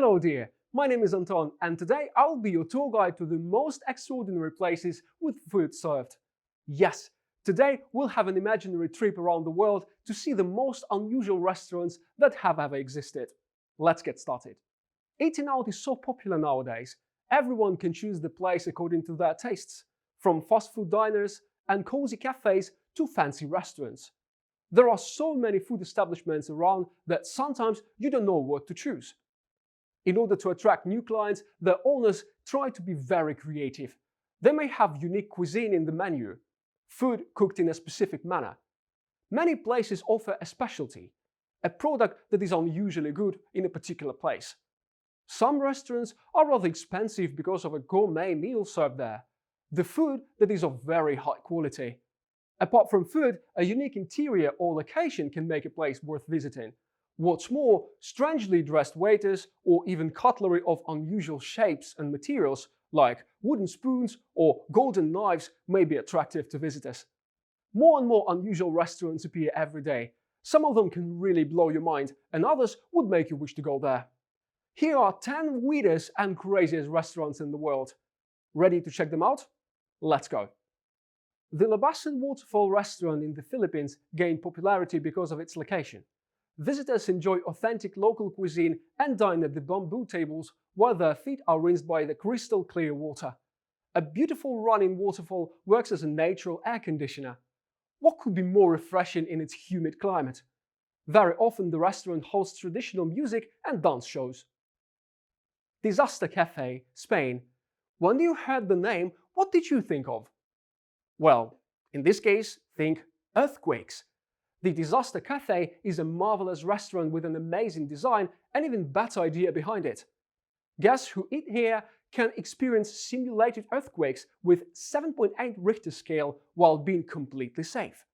Hello dear, my name is Anton and today I will be your tour guide to the most extraordinary places with food served. Yes, today we'll have an imaginary trip around the world to see the most unusual restaurants that have ever existed. Let's get started. Eating out is so popular nowadays. Everyone can choose the place according to their tastes, from fast food diners and cozy cafes to fancy restaurants. There are so many food establishments around that sometimes you don't know what to choose. In order to attract new clients, the owners try to be very creative. They may have unique cuisine in the menu, food cooked in a specific manner. Many places offer a specialty, a product that is unusually good in a particular place. Some restaurants are rather expensive because of a gourmet meal served there, the food that is of very high quality. Apart from food, a unique interior or location can make a place worth visiting. What's more, strangely dressed waiters or even cutlery of unusual shapes and materials, like wooden spoons or golden knives, may be attractive to visitors. More and more unusual restaurants appear every day. Some of them can really blow your mind, and others would make you wish to go there. Here are 10 weirdest and craziest restaurants in the world. Ready to check them out? Let's go. The Labasan Waterfall restaurant in the Philippines gained popularity because of its location. Visitors enjoy authentic local cuisine and dine at the bamboo tables while their feet are rinsed by the crystal clear water. A beautiful running waterfall works as a natural air conditioner. What could be more refreshing in its humid climate? Very often the restaurant hosts traditional music and dance shows. Disaster Cafe, Spain. When you heard the name, what did you think of? Well, in this case, think earthquakes. The Disaster Cafe is a marvelous restaurant with an amazing design and even better idea behind it. Guests who eat here can experience simulated earthquakes with 7.8 Richter scale while being completely safe.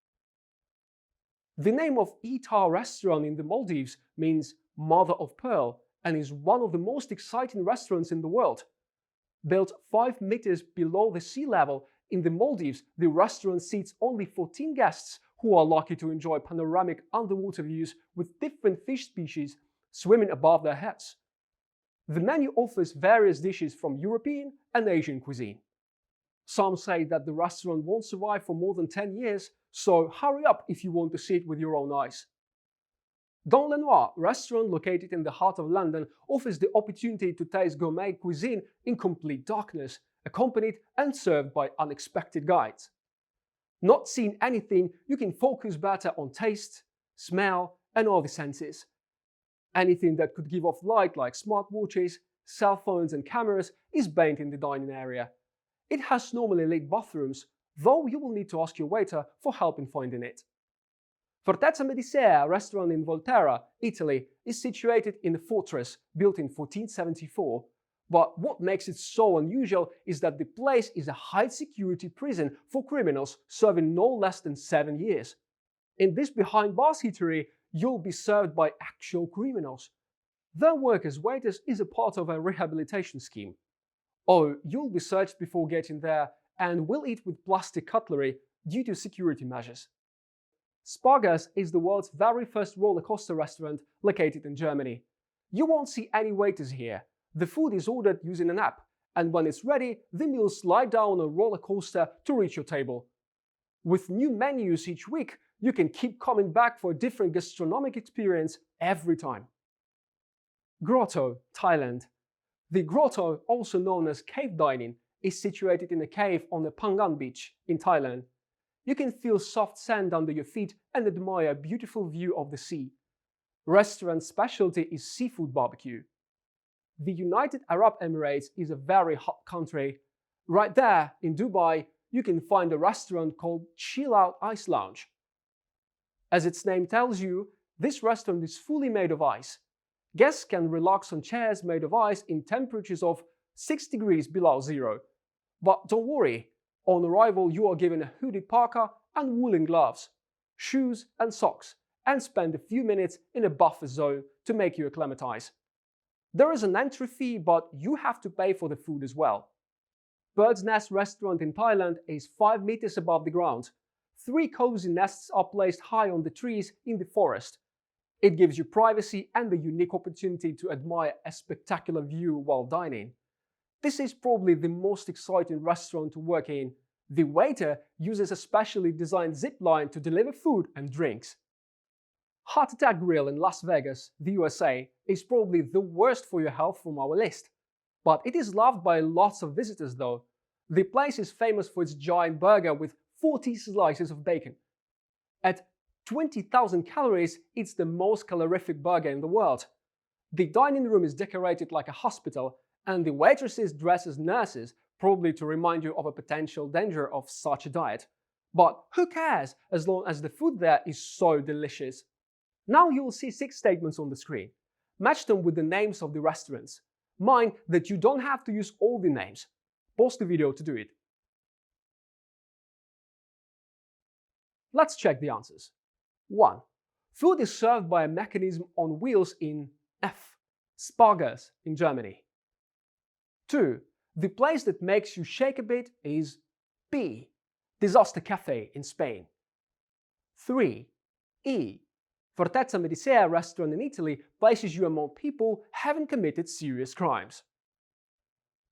The name of Itar restaurant in the Maldives means mother of pearl and is one of the most exciting restaurants in the world. Built 5 meters below the sea level in the Maldives, the restaurant seats only 14 guests who are lucky to enjoy panoramic underwater views with different fish species swimming above their heads. The menu offers various dishes from European and Asian cuisine. Some say that the restaurant won't survive for more than 10 years, so hurry up if you want to see it with your own eyes. Don Lenoir, restaurant located in the heart of London, offers the opportunity to taste gourmet cuisine in complete darkness, accompanied and served by unexpected guides not seeing anything, you can focus better on taste, smell, and all the senses. Anything that could give off light like smartwatches, cell phones and cameras is banned in the dining area. It has normally lit bathrooms, though you will need to ask your waiter for help in finding it. Fortezza Medicea, restaurant in Volterra, Italy, is situated in a fortress built in 1474 but what makes it so unusual is that the place is a high security prison for criminals serving no less than 7 years. In this behind bars eatery, you'll be served by actual criminals. Their work as waiters is a part of a rehabilitation scheme. Oh, you'll be searched before getting there and will eat with plastic cutlery due to security measures. Spargas is the world's very first roller coaster restaurant located in Germany. You won't see any waiters here, the food is ordered using an app, and when it's ready, the meals slide down a roller coaster to reach your table. With new menus each week, you can keep coming back for a different gastronomic experience every time. Grotto, Thailand. The grotto, also known as cave dining, is situated in a cave on the Phangan beach in Thailand. You can feel soft sand under your feet and admire a beautiful view of the sea. Restaurant specialty is seafood barbecue. The United Arab Emirates is a very hot country. Right there in Dubai, you can find a restaurant called Chill Out Ice Lounge. As its name tells you, this restaurant is fully made of ice. Guests can relax on chairs made of ice in temperatures of 6 degrees below zero. But don't worry, on arrival you are given a hooded parka and woolen gloves, shoes and socks, and spend a few minutes in a buffer zone to make you acclimatize. There is an entry fee, but you have to pay for the food as well. Bird's Nest restaurant in Thailand is 5 meters above the ground. Three cozy nests are placed high on the trees in the forest. It gives you privacy and the unique opportunity to admire a spectacular view while dining. This is probably the most exciting restaurant to work in. The waiter uses a specially designed zip line to deliver food and drinks. Heart Attack Grill in Las Vegas, the USA, is probably the worst for your health from our list. But it is loved by lots of visitors though. The place is famous for its giant burger with 40 slices of bacon. At 20,000 calories, it's the most calorific burger in the world. The dining room is decorated like a hospital, and the waitresses dress as nurses, probably to remind you of a potential danger of such a diet. But who cares as long as the food there is so delicious? Now you will see six statements on the screen. Match them with the names of the restaurants. Mind that you don't have to use all the names. Pause the video to do it. Let's check the answers. 1. Food is served by a mechanism on wheels in F. Spargers in Germany. 2. The place that makes you shake a bit is B. Disaster Cafe in Spain. 3. E. Fortezza Medicea restaurant in Italy places you among people having committed serious crimes.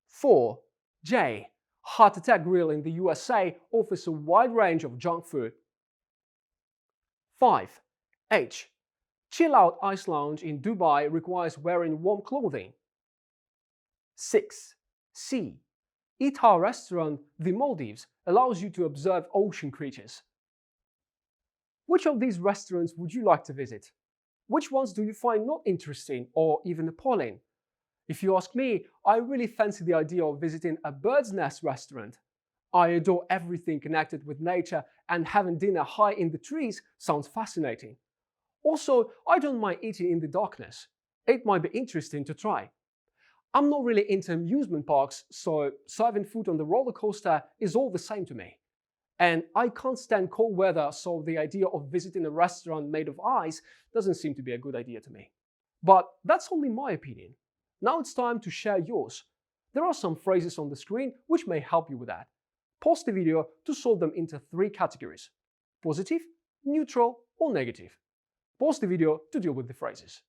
4. J. Heart Attack Grill in the USA offers a wide range of junk food. 5. H. Chill Out Ice Lounge in Dubai requires wearing warm clothing. 6. C. Ita Restaurant, the Maldives, allows you to observe ocean creatures. Which of these restaurants would you like to visit? Which ones do you find not interesting or even appalling? If you ask me, I really fancy the idea of visiting a bird's nest restaurant. I adore everything connected with nature, and having dinner high in the trees sounds fascinating. Also, I don't mind eating in the darkness. It might be interesting to try. I'm not really into amusement parks, so serving food on the roller coaster is all the same to me. And I can't stand cold weather, so the idea of visiting a restaurant made of ice doesn't seem to be a good idea to me. But that's only my opinion. Now it's time to share yours. There are some phrases on the screen which may help you with that. Pause the video to sort them into three categories positive, neutral, or negative. Pause the video to deal with the phrases.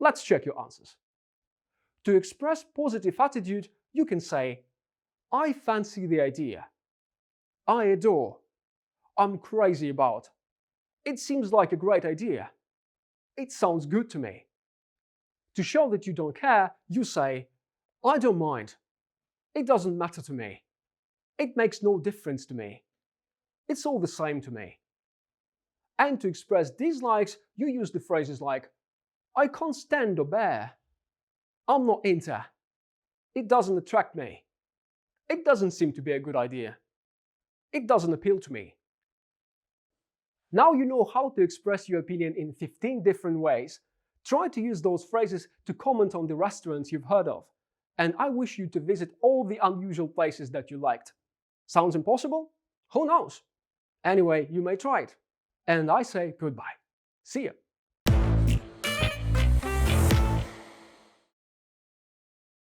Let's check your answers. To express positive attitude, you can say, I fancy the idea. I adore. I'm crazy about. It seems like a great idea. It sounds good to me. To show that you don't care, you say, I don't mind. It doesn't matter to me. It makes no difference to me. It's all the same to me. And to express dislikes, you use the phrases like, I can't stand or bear. I'm not into. It doesn't attract me. It doesn't seem to be a good idea. It doesn't appeal to me. Now you know how to express your opinion in 15 different ways. Try to use those phrases to comment on the restaurants you've heard of and I wish you to visit all the unusual places that you liked. Sounds impossible? Who knows? Anyway, you may try it. And I say goodbye. See ya.